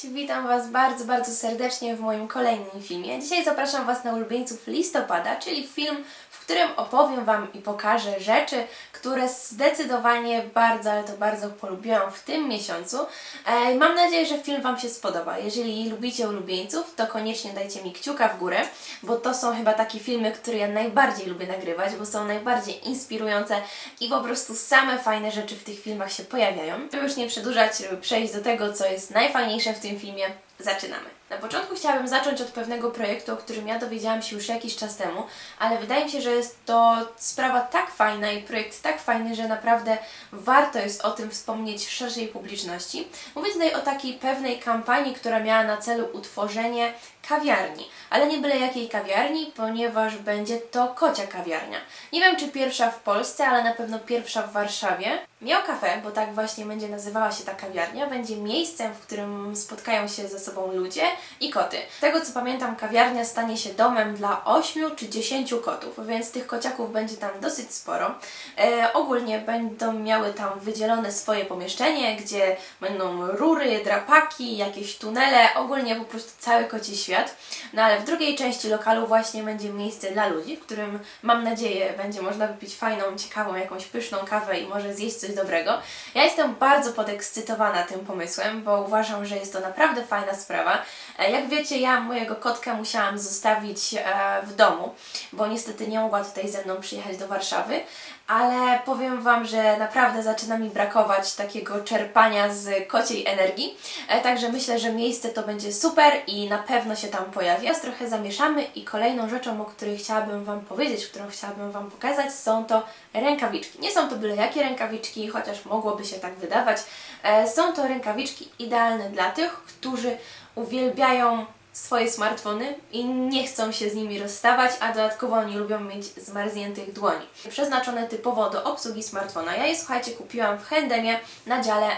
Cześć, witam Was bardzo, bardzo serdecznie w moim kolejnym filmie. Dzisiaj zapraszam Was na ulubieńców listopada, czyli film, w którym opowiem Wam i pokażę rzeczy, które zdecydowanie bardzo, ale to bardzo polubiłam w tym miesiącu. E, Mam nadzieję, że film Wam się spodoba. Jeżeli lubicie ulubieńców, to koniecznie dajcie mi kciuka w górę, bo to są chyba takie filmy, które ja najbardziej lubię nagrywać, bo są najbardziej inspirujące i po prostu same fajne rzeczy w tych filmach się pojawiają. Żeby już nie przedłużać, żeby przejść do tego, co jest najfajniejsze w tym filmie, zaczynamy. Na początku chciałabym zacząć od pewnego projektu, o którym ja dowiedziałam się już jakiś czas temu, ale wydaje mi się, że jest to sprawa tak fajna i projekt tak fajny, że naprawdę warto jest o tym wspomnieć szerszej publiczności. Mówię tutaj o takiej pewnej kampanii, która miała na celu utworzenie kawiarni, ale nie byle jakiej kawiarni, ponieważ będzie to kocia kawiarnia. Nie wiem czy pierwsza w Polsce, ale na pewno pierwsza w Warszawie. Miał Cafe, bo tak właśnie będzie nazywała się ta kawiarnia, będzie miejscem, w którym spotkają się ze sobą ludzie i koty. Z tego co pamiętam, kawiarnia stanie się domem dla 8 czy 10 kotów, więc tych kociaków będzie tam dosyć sporo. E, ogólnie będą miały tam wydzielone swoje pomieszczenie, gdzie będą rury, drapaki, jakieś tunele, ogólnie po prostu cały koci świat. No ale w drugiej części lokalu właśnie będzie miejsce dla ludzi, w którym mam nadzieję będzie można wypić fajną, ciekawą, jakąś pyszną kawę i może zjeść coś dobrego. Ja jestem bardzo podekscytowana tym pomysłem, bo uważam, że jest to naprawdę fajna sprawa. E, Jak wiecie, ja mojego kotka musiałam zostawić e, w domu, bo niestety nie mogła tutaj ze mną przyjechać do Warszawy, ale powiem Wam, że naprawdę zaczyna mi brakować takiego czerpania z kociej energii, e, także myślę, że miejsce to będzie super i na pewno się tam pojawi. Teraz trochę zamieszamy i kolejną rzeczą, o której chciałabym Wam powiedzieć, którą chciałabym Wam pokazać, są to rękawiczki. Nie są to byle jakie rękawiczki, chociaż mogłoby się tak wydawać. Są to rękawiczki idealne dla tych, którzy uwielbiają swoje smartfony i nie chcą się z nimi rozstawać, a dodatkowo nie lubią mieć zmarzniętych dłoni. Przeznaczone typowo do obsługi smartfona. Ja je, słuchajcie, kupiłam w Handemie na dziale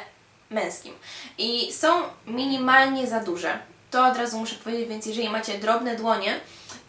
męskim i są minimalnie za duże. To od razu muszę powiedzieć, więc jeżeli macie drobne dłonie,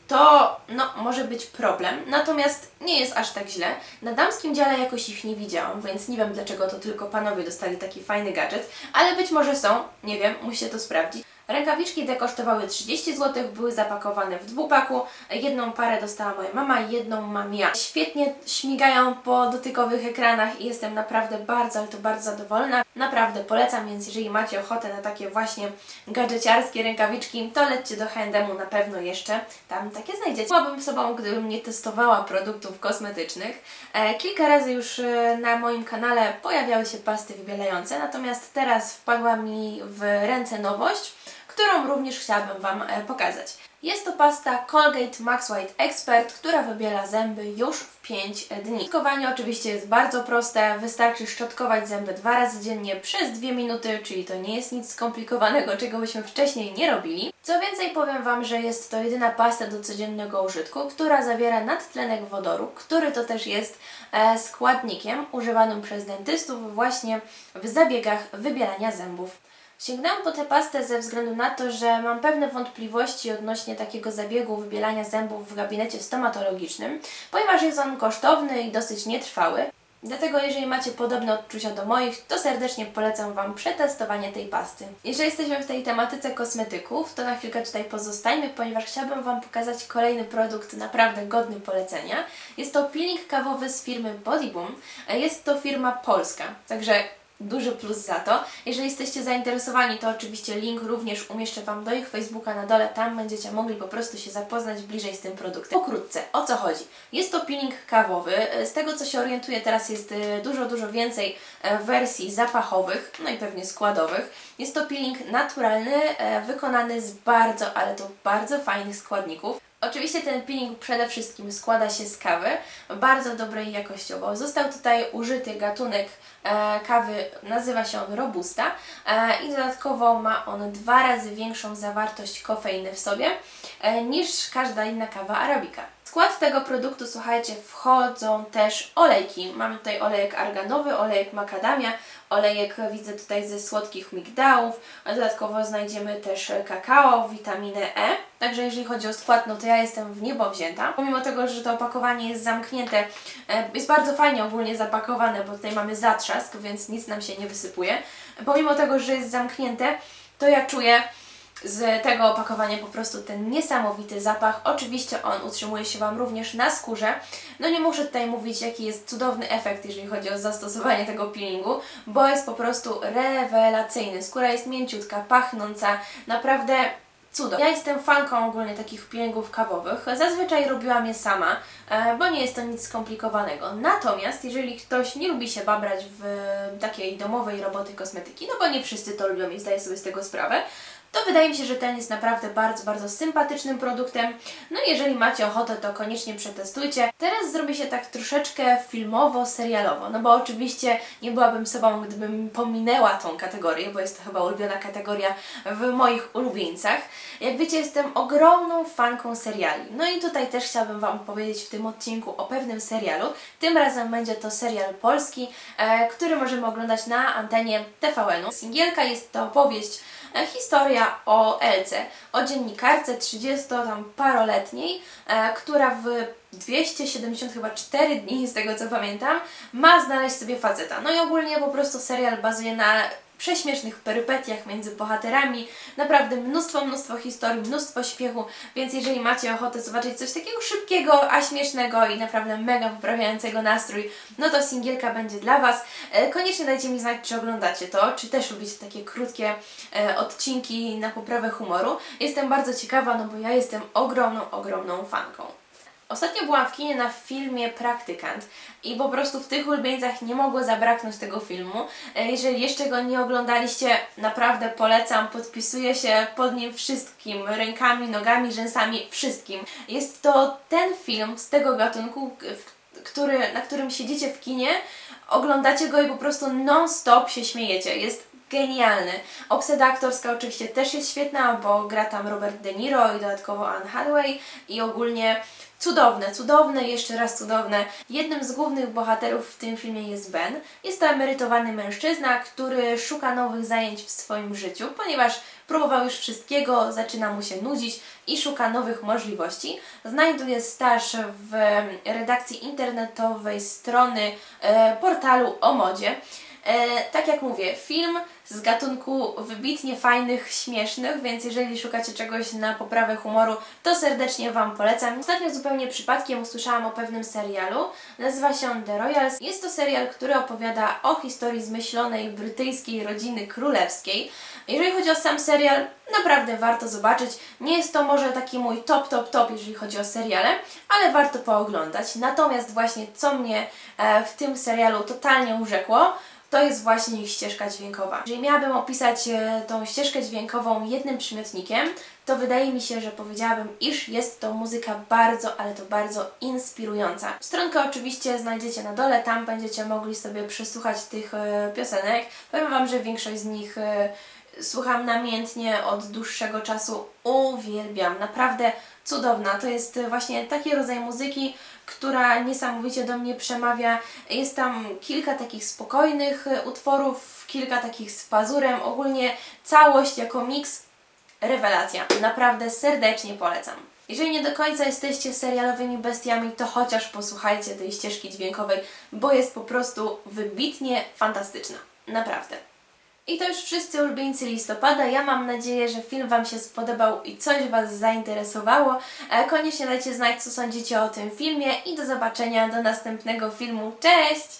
to no, może być problem. Natomiast nie jest aż tak źle. Na damskim dziale jakoś ich nie widziałam, więc nie wiem dlaczego to tylko panowie dostali taki fajny gadżet, ale być może są, nie wiem, musicie to sprawdzić. Rękawiczki te kosztowały 30 zł, były zapakowane w dwupaku. Jedną parę dostała moja mama, jedną mam ja. Świetnie śmigają po dotykowych ekranach i jestem naprawdę bardzo, ale to bardzo zadowolona. Naprawdę polecam, więc jeżeli macie ochotę na takie właśnie gadżeciarskie rękawiczki, to lećcie do H&M na pewno jeszcze. Tam takie znajdziecie. Byłabym sobą, gdybym nie testowała produktów kosmetycznych. E, kilka razy już e, na moim kanale pojawiały się pasty wybielające, natomiast teraz wpadła mi w ręce nowość, którą również chciałabym Wam e, pokazać. Jest to pasta Colgate Max White Expert, która wybiela zęby już w 5 dni. Szczotkowanie oczywiście jest bardzo proste, wystarczy szczotkować zęby dwa razy dziennie przez 2 minuty, czyli to nie jest nic skomplikowanego, czego byśmy wcześniej nie robili. Co więcej powiem Wam, że jest to jedyna pasta do codziennego użytku, która zawiera nadtlenek wodoru, który to też jest e, składnikiem używanym przez dentystów właśnie w zabiegach wybielania zębów. Sięgnęłam po tę pastę ze względu na to, że mam pewne wątpliwości odnośnie takiego zabiegu wybielania zębów w gabinecie stomatologicznym, ponieważ jest on kosztowny i dosyć nietrwały. Dlatego jeżeli macie podobne odczucia do moich, to serdecznie polecam Wam przetestowanie tej pasty. Jeżeli jesteśmy w tej tematyce kosmetyków, to na chwilkę tutaj pozostańmy, ponieważ chciałabym Wam pokazać kolejny produkt naprawdę godny polecenia. Jest to peeling kawowy z firmy Body Boom. Jest to firma polska, także duży plus za to. Jeżeli jesteście zainteresowani, to oczywiście link również umieszczę Wam do ich Facebooka na dole, tam będziecie mogli po prostu się zapoznać bliżej z tym produktem. Pokrótce, o co chodzi? Jest to peeling kawowy, z tego co się orientuję teraz jest e, dużo, dużo więcej e, wersji zapachowych, no i pewnie składowych. Jest to peeling naturalny, e, wykonany z bardzo, ale to bardzo fajnych składników. Oczywiście ten peeling przede wszystkim składa się z kawy, bardzo dobrej jakościowo. Został tutaj użyty gatunek e, kawy, nazywa się on Robusta e, i dodatkowo ma on dwa razy większą zawartość kofeiny w sobie e, niż każda inna kawa arabika. W skład tego produktu, słuchajcie, wchodzą też olejki. Mamy tutaj olejek arganowy, olejek makadamia, olejek widzę tutaj ze słodkich migdałów, a dodatkowo znajdziemy też kakao, witaminę E. Także jeżeli chodzi o skład, no to ja jestem w niebo wzięta. Pomimo tego, że to opakowanie jest zamknięte, e, jest bardzo fajnie ogólnie zapakowane, bo tutaj mamy zatrzask, więc nic nam się nie wysypuje. Pomimo tego, że jest zamknięte, to ja czuję z tego opakowania po prostu ten niesamowity zapach. Oczywiście on utrzymuje się Wam również na skórze. No nie muszę tutaj mówić, jaki jest cudowny efekt, jeżeli chodzi o zastosowanie tego peelingu, bo jest po prostu rewelacyjny. Skóra jest mięciutka, pachnąca, naprawdę cudo. Ja jestem fanką ogólnie takich peelingów kawowych. Zazwyczaj robiłam je sama, e, bo nie jest to nic skomplikowanego. Natomiast jeżeli ktoś nie lubi się babrać w takiej domowej roboty kosmetyki, no bo nie wszyscy to lubią i zdaję sobie z tego sprawę, to wydaje mi się, że ten jest naprawdę bardzo, bardzo sympatycznym produktem. No i jeżeli macie ochotę, to koniecznie przetestujcie. Teraz zrobię się tak troszeczkę filmowo-serialowo, no bo oczywiście nie byłabym sobą, gdybym pominęła tą kategorię, bo jest to chyba ulubiona kategoria w moich ulubieńcach. Jak wiecie, jestem ogromną fanką seriali. No i tutaj też chciałabym Wam powiedzieć w tym odcinku o pewnym serialu. Tym razem będzie to serial polski, e, który możemy oglądać na antenie TVN-u. Singielka jest to opowieść historia o Elce, o dziennikarce 30-paroletniej, e, która w 270 chyba 4 dni, z tego co pamiętam, ma znaleźć sobie faceta. No i ogólnie po prostu serial bazuje na prześmiesznych perypetiach między bohaterami, naprawdę mnóstwo, mnóstwo historii, mnóstwo śpiechu, więc jeżeli macie ochotę zobaczyć coś takiego szybkiego, a śmiesznego i naprawdę mega poprawiającego nastrój, no to singielka będzie dla Was. E, Koniecznie dajcie mi znać, czy oglądacie to, czy też lubicie takie krótkie e, odcinki na poprawę humoru. Jestem bardzo ciekawa, no bo ja jestem ogromną, ogromną fanką. Ostatnio byłam w kinie na filmie Praktykant i po prostu w tych ulubieńcach nie mogło zabraknąć tego filmu. E, Jeżeli jeszcze go nie oglądaliście, naprawdę polecam, podpisuję się pod nim wszystkim, rękami, nogami, rzęsami, wszystkim. Jest to ten film z tego gatunku, który, na którym siedzicie w kinie, oglądacie go i po prostu non-stop się śmiejecie. Jest genialny. Obsada aktorska oczywiście też jest świetna, bo gra tam Robert De Niro i dodatkowo Anne Hathaway i ogólnie cudowne, cudowne, jeszcze raz cudowne. Jednym z głównych bohaterów w tym filmie jest Ben. Jest to emerytowany mężczyzna, który szuka nowych zajęć w swoim życiu, ponieważ próbował już wszystkiego, zaczyna mu się nudzić i szuka nowych możliwości. Znajduje staż w redakcji internetowej strony e, portalu o modzie. E, tak jak mówię, film z gatunku wybitnie fajnych, śmiesznych, więc jeżeli szukacie czegoś na poprawę humoru, to serdecznie Wam polecam. Ostatnio zupełnie przypadkiem usłyszałam o pewnym serialu. Nazywa się The Royals. Jest to serial, który opowiada o historii zmyślonej brytyjskiej rodziny królewskiej. Jeżeli chodzi o sam serial, naprawdę warto zobaczyć. Nie jest to może taki mój top, top, top, jeżeli chodzi o seriale, ale warto pooglądać. Natomiast właśnie co mnie e, w tym serialu totalnie urzekło, to jest właśnie ich ścieżka dźwiękowa. Jeżeli miałabym opisać e, tą ścieżkę dźwiękową jednym przymiotnikiem, to wydaje mi się, że powiedziałabym, iż jest to muzyka bardzo, ale to bardzo inspirująca. Stronkę oczywiście znajdziecie na dole, tam będziecie mogli sobie przesłuchać tych e, piosenek. Powiem Wam, że większość z nich e, słucham namiętnie od dłuższego czasu. Uwielbiam, naprawdę cudowna. To jest właśnie taki rodzaj muzyki, która niesamowicie do mnie przemawia. Jest tam kilka takich spokojnych e, utworów, kilka takich z pazurem. Ogólnie całość jako miks rewelacja. Naprawdę serdecznie polecam. Jeżeli nie do końca jesteście serialowymi bestiami, to chociaż posłuchajcie tej ścieżki dźwiękowej, bo jest po prostu wybitnie fantastyczna. Naprawdę. I to już wszyscy ulubieńcy listopada. Ja mam nadzieję, że film Wam się spodobał i coś Was zainteresowało. E, Koniecznie dajcie znać, co sądzicie o tym filmie i do zobaczenia do następnego filmu. Cześć!